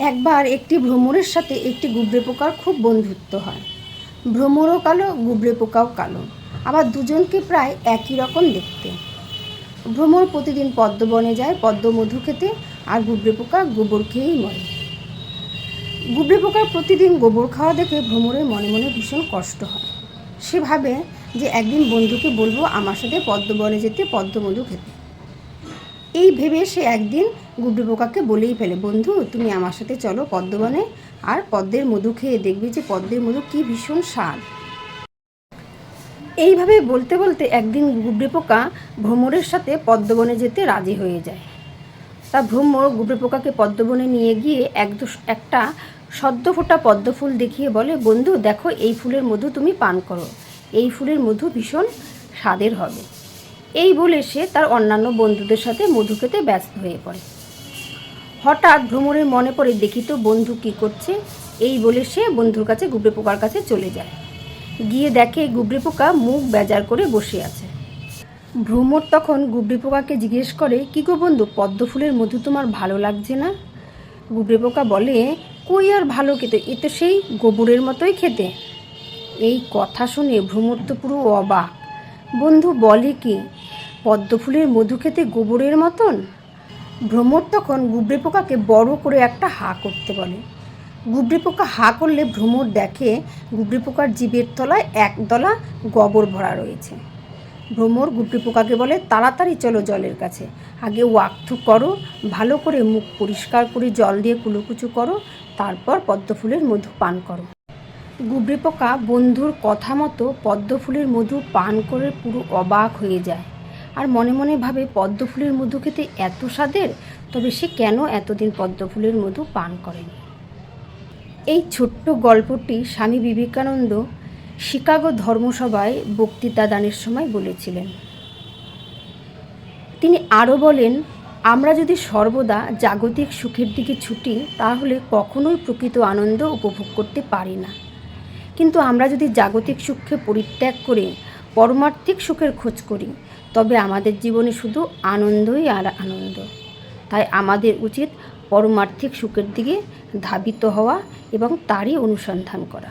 একবার একটি ভ্রমরের সাথে একটি গুবরে পোকার খুব বন্ধুত্ব হয়। ভ্রমরও কালো, গুবরে পোকাও কালো। আবার দুজনকে প্রায় একই রকম দেখতে। ভ্রমর প্রতিদিন পদ্মবনে যায় পদ্ম মধু খেতে, আর গুবরে পোকা গোবর খেয়েই মরে। গুবরে পোকার প্রতিদিন গোবর খাওয়া দেখে ভ্রমরের মনে মনে ভীষণ কষ্ট হয়। সে ভাবে যে একদিন বন্ধুকে বলব আমার সাথে পদ্মবনে যেতে, পদ্মমধু খেতে। এই ভেবে সে একদিন গুবরে পোকাকে বলেই ফেলে, বন্ধু, তুমি আমার সাথে চলো পদ্মবনে আর পদ্মের মধু খেয়ে দেখবে যে পদ্মের মধু কী ভীষণ স্বাদ। এইভাবে বলতে বলতে একদিন গুবরে পোকা ভ্রমরের সাথে পদ্মবনে যেতে রাজি হয়ে যায়। তা ভ্রমর গুবরে পোকাকে পদ্মবনে নিয়ে গিয়ে এক একটা সদ্য ফোটা পদ্ম ফুল দেখিয়ে বলে, বন্ধু, দেখো এই ফুলের মধু তুমি পান করো। এই ফুলের মধু ভীষণ স্বাদের হবে। এই বলে সে তার অন্যান্য বন্ধুদের সাথে মধু খেতে ব্যস্ত হয়ে পড়ে। হঠাৎ ভ্রমণের মনে পড়ে, দেখি তো বন্ধু কী করছে। এই বলে সে বন্ধুর কাছে গুবরে পোকার কাছে চলে যায়। গিয়ে দেখে গুবরে পোকা মুখ বেজার করে বসে আছে। ভ্রমর তখন গুবরে পোকাকে জিজ্ঞেস করে, কী গো বন্ধু, পদ্ম ফুলের মধু তোমার ভালো লাগছে না? গুবরে পোকা বলে, কই আর ভালো খেতে এ তো সেই গোবরের মতোই খেতে। এই কথা শুনে ভ্রমর তো পুরো অবাক। বন্ধু বলে কি, পদ্মফুলের মধু খেতে গোবরের মতন? ভ্রমর তখন গুবরে পোকাকে বড় করে একটা হা করতে বলে। গুবরে পোকা হা করলে ভ্রমর দেখে গুবরে পোকার জীবের তলায় একদলা গোবর ভরা রয়েছে। ভ্রমর গুবরে পোকাকে বলে, তাড়াতাড়ি চলো জলের কাছে। আগে ওয়াক্থু করো, ভালো করে মুখ পরিষ্কার করে জল দিয়ে কুলুকুচু করো, তারপর পদ্মফুলের মধু পান করো। গুবরে পোকা বন্ধুর কথা মতো পদ্ম ফুলের মধু পান করে পুরো অবাক হয়ে যায়। আর মনে মনে ভাবে পদ্মফুলের মধু খেতে এত স্বাদের, তবে সে কেন এতদিন পদ্মফুলের মধু পান করেনি? এই ছোট্ট গল্পটি স্বামী বিবেকানন্দ শিকাগো ধর্মসভায় বক্তৃতা দানের সময় বলেছিলেন। তিনি আরও বলেন, আমরা যদি সর্বদা জাগতিক সুখের দিকে ছুটি, তাহলে কখনোই প্রকৃত আনন্দ উপভোগ করতে পারি না। কিন্তু আমরা যদি জাগতিক সুখকে পরিত্যাগ করে, পরমার্থিক সুখের খোঁজ করি, তবে আমাদের জীবনে শুধু আনন্দই আর আনন্দ। তাই আমাদের উচিত পরমার্থিক সুখের দিকে ধাবিত হওয়া এবং তারই অনুসন্ধান করা।